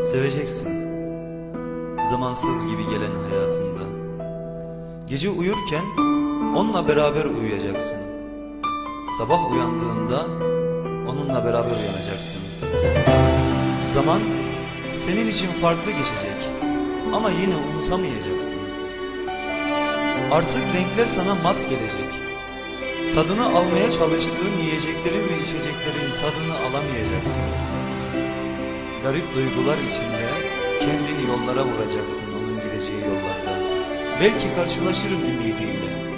Seveceksin. Zamansız gibi gelen hayatında. Gece uyurken onunla beraber uyuyacaksın. Sabah uyandığında onunla beraber uyanacaksın. Zaman senin için farklı geçecek ama yine unutamayacaksın. Artık renkler sana mat gelecek. Tadını almaya çalıştığın yiyeceklerin ve içeceklerin tadını alamayacaksın. Garip duygular içinde kendini yollara vuracaksın onun gideceği yollarda. Belki karşılaşırım ümidiyle.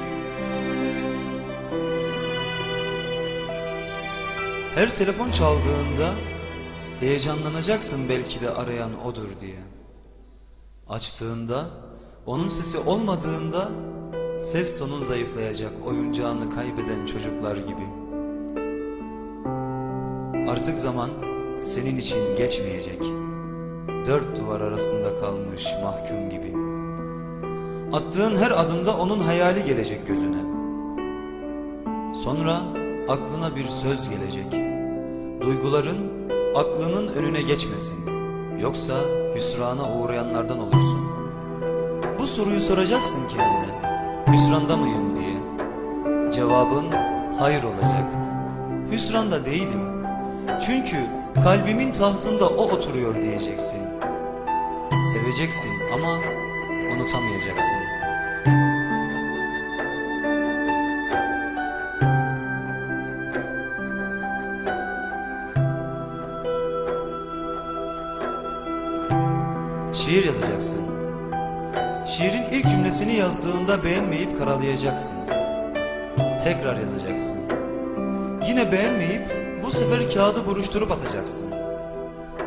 Her telefon çaldığında heyecanlanacaksın belki de arayan odur diye. Açtığında onun sesi olmadığında ses tonun zayıflayacak oyuncağını kaybeden çocuklar gibi. Artık zaman senin için geçmeyecek. Dört duvar arasında kalmış mahkum gibi. Attığın her adımda onun hayali gelecek gözüne. Sonra aklına bir söz gelecek. Duyguların aklının önüne geçmesin. Yoksa hüsrana uğrayanlardan olursun. Bu soruyu soracaksın kendine. Hüsranda mıyım diye. Cevabın hayır olacak. Hüsranda değilim. Çünkü kalbimin tahtında o oturuyor diyeceksin. Seveceksin ama unutamayacaksın. Şiir yazacaksın. Şiirin ilk cümlesini yazdığında beğenmeyip karalayacaksın. Tekrar yazacaksın. Yine beğenmeyip bu sefer kağıdı buruşturup atacaksın.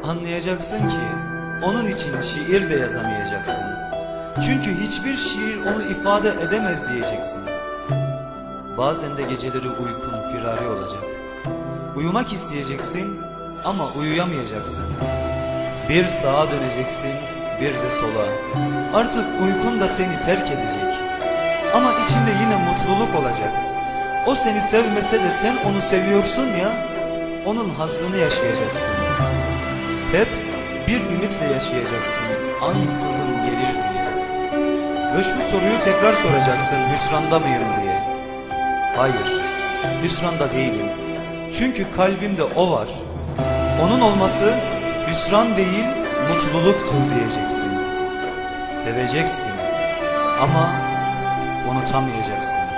Anlayacaksın ki onun için şiir de yazamayacaksın. Çünkü hiçbir şiir onu ifade edemez diyeceksin. Bazen de geceleri uykun firari olacak. Uyumak isteyeceksin ama uyuyamayacaksın. Bir sağa döneceksin, bir de sola. Artık uykun da seni terk edecek. Ama içinde yine mutluluk olacak. O seni sevmese de sen onu seviyorsun ya, onun hazzını yaşayacaksın. Hep bir ümitle yaşayacaksın, ansızın gelir diye. Ve şu soruyu tekrar soracaksın, hüsranda mıyım diye. Hayır, hüsranda değilim. Çünkü kalbimde o var. Onun olması hüsran değil, mutluluktur diyeceksin. Seveceksin ama unutamayacaksın.